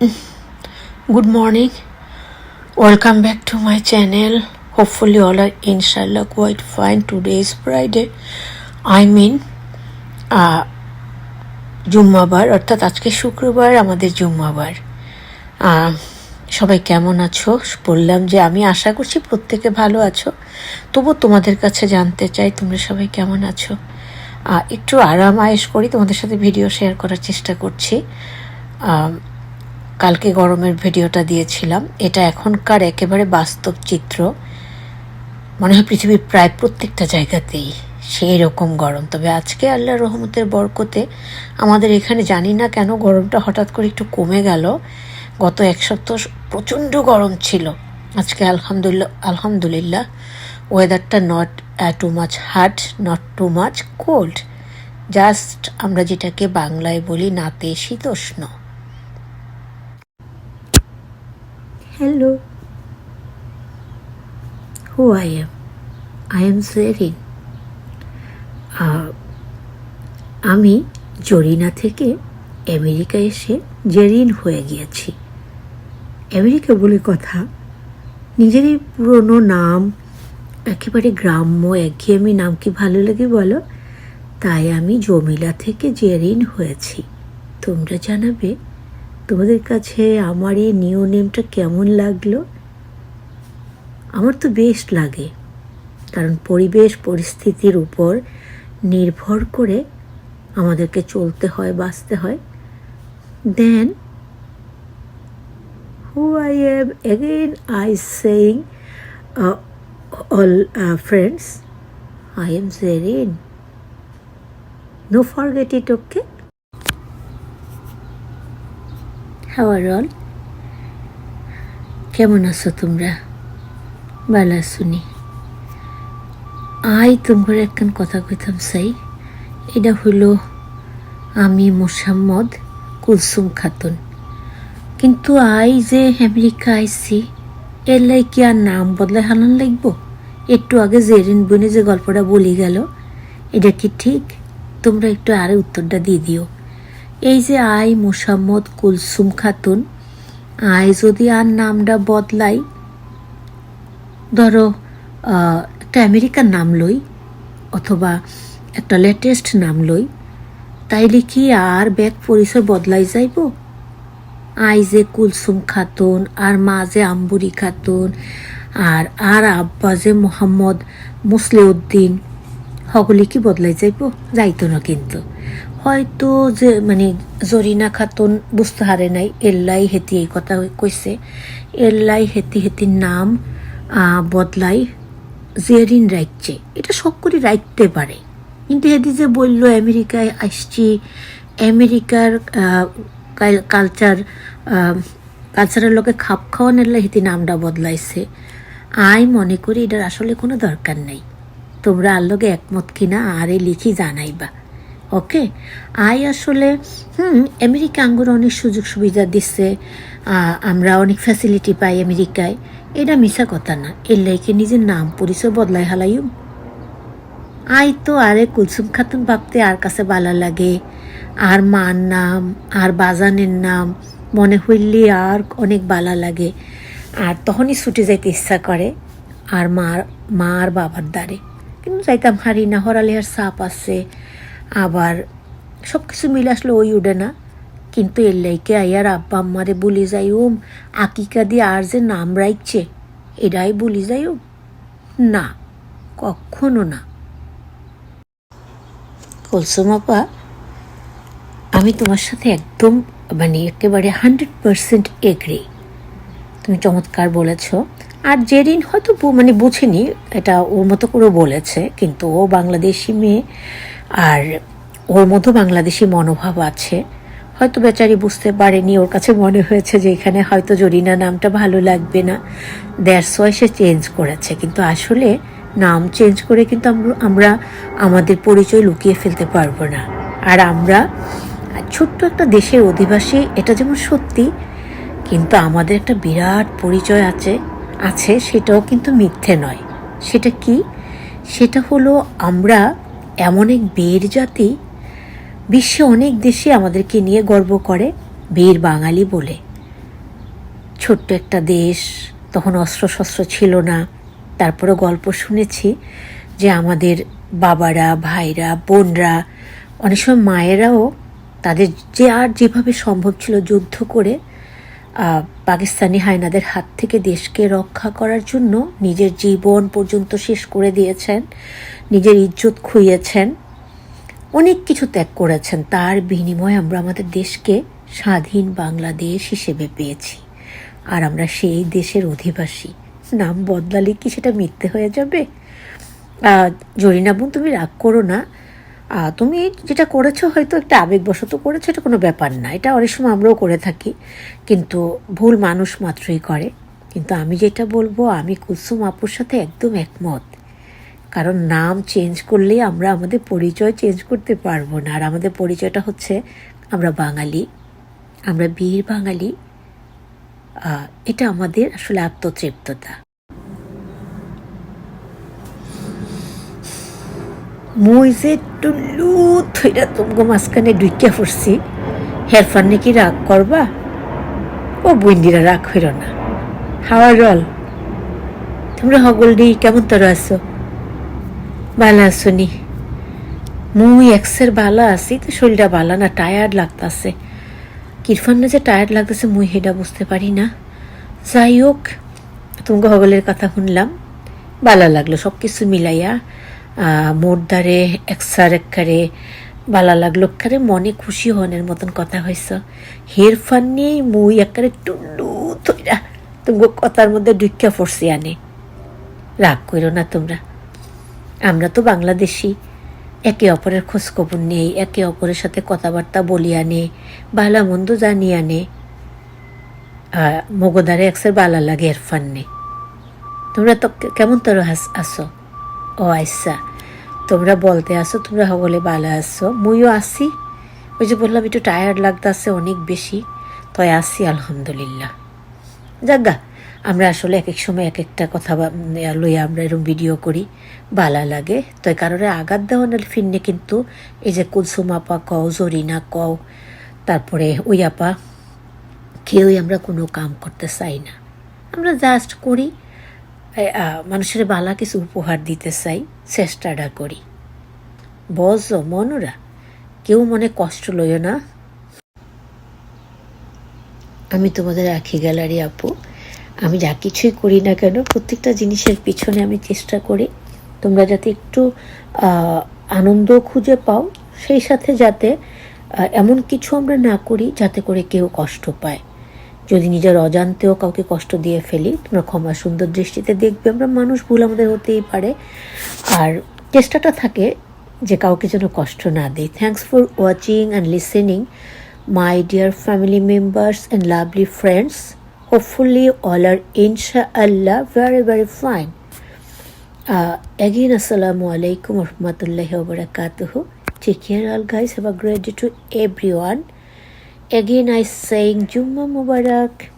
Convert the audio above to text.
Good morning welcome back to my channel hopefully all are ইনশাল্লাহ quite fine is Friday. I mean, uh, জুম্মাবার অর্থাৎ আজকে শুক্রবার আমাদের জুম্মাবার সবাই কেমন আছো? বললাম যে আমি আশা করছি প্রত্যেকে ভালো আছো। তবু তোমাদের কাছে জানতে চাই তোমরা সবাই কেমন আছো? একটু আরাম আয়েস করি তোমাদের সাথে ভিডিও শেয়ার করার চেষ্টা করছি। কালকে গরমের ভিডিওটা দিয়েছিলাম। এটা এখনকার একেবারে বাস্তব চিত্র। মনে হয় পৃথিবীর প্রায় প্রত্যেকটা জায়গাতেই সেই রকম গরম। তবে আজকে আল্লাহ রহমতের বরকতে আমাদের এখানে জানি না কেন গরমটা হঠাৎ করে একটু কমে গেল। গত এক সপ্তাহ প্রচণ্ড গরম ছিল। আজকে আলহামদুলিল্লাহ আলহামদুলিল্লাহ ওয়েদারটা not too much hot not too much cold just আমরা যেটাকে বাংলায় বলি নাতে শীতোষ্ণ। Hello. Who I am? I am Zerin. আহ, আমি জরিনা থেকে আমেরিকা এসে জেরিন হয়ে গিয়েছি আমেরিকা বলে কথা নিজেরই পুরনো নাম একেবারে গ্রাম্য একঘেয়েমি নাম কি ভালো লাগে বলো তাই আমি জমিলা থেকে জেরিন হয়েছি তোমরা জানাবে তোমাদের কাছে আমার এই নিউ নেমটা কেমন লাগল? আমার তো বেশ লাগে, কারণ পরিবেশ, পরিস্থিতির উপর নির্ভর করে আমাদেরকে চলতে হয়, বাঁচতে হয়। Then who I am again I saying all friends I am Jerin no forget it okay how are all কেমন আছো তোমরা? ভালো শুনি আই, তোমার একখান কথা কইতাম চাই এটা হইল আমি মোসাম্মদ কুলসুম খাতুন। কিন্তু আই যে আমেরিকা আইছি, এর লাই কি আর নাম বদলাই হালান লাগব? একটু আগে জেরিন বনে যে গল্পটা বলি গেল, এটা কি ঠিক? তোমরা একটু আরে উত্তরটা দিয়ে দিও। এই যে আই মোসাম্মদ কুলসুম খাতুন, আই যদি আর নামটা বদলাই, ধরো একটা আমেরিকার নাম লই, অথবা একটা লেটেস্ট নাম লই, তাইলে কি আর ব্যাগ পরিচয় বদলাই যাইব? আই যে কুলসুম খাতুন, আর মা যে আম্বুরি খাতুন, আর আর আব্বা যে মোহাম্মদ মুসলিউদ্দিন সকলে কি বদলাই যাইব? যাইতো না কিন্তু। হয়তো যে মানে জরিনা খাতুন বুঝতে হারে নাই, এল্লাই হেতি এই কথা কইছে। এল্লাই হেতি হেতির নাম বদলাই জেরিন রাখছে এটা সব করে রাখতে পারে। কিন্তু হেদি যে বলল, আমেরিকায় আসছি, আমেরিকার কালচার কালচারের লোকে খাপ খাওয়ানোর হেতি নামটা বদলাইছে। আই মনে করি এটার আসলে কোনো দরকার নেই। তোমরা আর লগে একমত কিনা, আরে লিখি জানাইবা। ওকে? আই আসলে, হুম, আমেরিকা আঙ্গুর অনেক সুযোগ সুবিধা দিচ্ছে আমরা অনেক ফ্যাসিলিটি পাই আমেরিকায়। এটা মিশা কথা না। এর লাইকে নিজের নাম পরিচয় বদলাই হালাইম আই তো আরে কুলসুম খাতুন ভাবতে আর কাছে বালা লাগে। আর মার নাম, আর বাজানের নাম, মনে হইলে আর অনেক বালা লাগে। আর তখনই ছুটে যাইতে ইচ্ছা করে, আর মার, মা আর বাবার দ্বারে। কিন্তু যাইতাম হারি না, হরালিহার সাপ আছে। আবার সব কিছু মিলে আসলে ওই উঠে না। কিন্তু এর লাইকে আইয়ার আব্বা আম্মারে বলি যাই ওম আকিকা দিয়ে আর যে নাম রাখছে এটাই বলি যাই ওম না, কখনো না। কুলসুম আপা আমি তোমার সাথে একদম মানে একেবারে হান্ড্রেড পারসেন্ট এগ্রি তুমি চমৎকার বলেছ। আর জেরিন হয়তো মানে বুঝেনি, এটা ওর মতো করে বলেছে, কিন্তু ও বাংলাদেশি মেয়ে, আর ওর মধ্যে বাংলাদেশি মনোভাব আছে। হয়তো বেচারি বুঝতে পারেনি, ওর কাছে মনে হয়েছে যে এখানে হয়তো জরিনা নামটা ভালো লাগবে না। দ্যাটস ওয়াই সে চেঞ্জ করেছে। কিন্তু আসলে নাম চেঞ্জ করে কিন্তু আমরা আমাদের পরিচয় লুকিয়ে ফেলতে পারব না। আর আমরা ছোট্ট একটা দেশের অধিবাসী, এটা যেমন সত্যি, কিন্তু আমাদের একটা বিরাট পরিচয় আছে। আছে সেটাও কিন্তু মিথ্যে নয়। সেটা কি? সেটা হলো আমরা এমন এক বীর জাতি, বিশ্বে অনেক দেশে আমাদেরকে নিয়ে গর্ব করে, বীর বাঙালি বলে। ছোট্ট একটা দেশ, তখন অস্ত্রশস্ত্র ছিল না। তারপরে গল্প শুনেছি যে আমাদের বাবারা, ভাইরা, বোনরা, অনেক সময় মায়েরাও তাদের যে আর যেভাবে সম্ভব ছিল যুদ্ধ করে পাকিস্তানি হায়নাদের হাত থেকে দেশকে রক্ষা করার জন্য নিজের জীবন পর্যন্ত শেষ করে দিয়েছেন, নিজের ইজ্জত খুইয়েছেন, অনেক কিছু ত্যাগ করেছেন। তার বিনিময়ে আমরা আমাদের দেশকে স্বাধীন বাংলাদেশ হিসেবে পেয়েছি আর আমরা সেই দেশের অধিবাসী। নাম বদলালে কি সেটা মিথ্যে হয়ে যাবে? জরিনাবন তুমি রাগ করো না। তুমি যেটা করেছ হয়তো একটা আবেগবশত করেছ, এটা কোনো ব্যাপার না। এটা অনেক সময় আমরাও করে থাকি, কিন্তু ভুল মানুষ মাত্রই করে। কিন্তু আমি যেটা বলব, আমি কুসুম আপুর সাথে একদম একমত। কারণ নাম চেঞ্জ করলে আমরা আমাদের পরিচয় চেঞ্জ করতে পারব না। আর আমাদের পরিচয়টা হচ্ছে আমরা বাঙালি, আমরা বীর বাঙালি। এটা আমাদের আসলে আত্মতৃপ্ততা। মুই যে টুল্লু থইরা তোমাকে মাঝখানে ডুইকা পড়ছি হেরফার নাকি রাগ করবা? ও বইন্দিরা, রাগ হইল না। হাওয়া রল তোমরা হগল হগলডি কেমন তোর আছো? ভালো আছো নি? মুই এক্সের ভালো আছি, তো শরীরটা ভালো না টায়ার্ড লাগতাছে। কিরফান না যে টায়ার্ড লাগতেছে, মুই হেডা বুঝতে পারি না। যাই হোক তোমাকে হগলের কথা শুনলাম। ভালো লাগল সব কিছু মিলাইয়া। আহ, মোর দ্বারে একসার এককারে ভালো লাগল। একবারে মনে খুশি হনের মতন কথা হয়েছ। হের ফান নিয়েই মুই একবারে টুল্লু তৈরা তুমি কথার মধ্যে ঢুকিয়া পড়ছি আনে। রাগ করো না তোমরা। আমরা তো বাংলাদেশি। একে অপরের খোঁজখবর নেই একে অপরের সাথে কথাবার্তা বলিয়া নে বালা মন্দ জানি আনে। মগদারে একসের বালা লাগে এরফান নে তোমরা তো কেমন তোর আসো ও আচ্ছা তোমরা বলতে আসো, তোমরা বলে বালা আসো মুইও আসি। ওই যে বললাম, একটু টায়ার্ড লাগতেছে, অনেক বেশি। তাই আসি, আলহামদুলিল্লাহ। যাগা আমরা আসলে এক এক সময় এক একটা কথা লইয়া আমরা এরকম ভিডিও করি, ভালা লাগে। তো এই কারণে আঘাত দেওয়া দেওয়ানোর ফিরনে কিন্তু এই যে কুলসুম আপা কও, জরিনা কও, তারপরে ওই আপা, কেউই আমরা কোনো কাম করতে চাই না। আমরা জাস্ট করি। মানুষের বালা কিছু উপহার দিতে চাই, চেষ্টাটা করি। বজ মনোরা, কেউ মনে কষ্ট লইও না? আমি তোমাদের আখি গ্যালারি, আপু। আমি যা কিছুই করি না কেন, প্রত্যেকটা জিনিসের পিছনে আমি চেষ্টা করি। তোমরা যাতে একটু আনন্দ খুঁজে পাও, সেই সাথে যাতে এমন কিছু আমরা না করি যাতে করে কেউ কষ্ট পায়। যদি নিজের অজান্তেও কাউকে কষ্ট দিয়ে ফেলি তোমরা ক্ষমা সুন্দর দৃষ্টিতে দেখবে আমরা মানুষ ভুল আমাদের হতেই পারে আর চেষ্টাটা থাকে যে কাউকে যেন কষ্ট না দিই thanks for watching and listening my dear family members and lovely friends hopefully all are ইনশাআল্লাহ very very fine Assalamu alaikum wa rahmatullahi wa barakatuhu. Take care, all guys. Have a great day to everyone. Again, I saying Jumma Mubarak.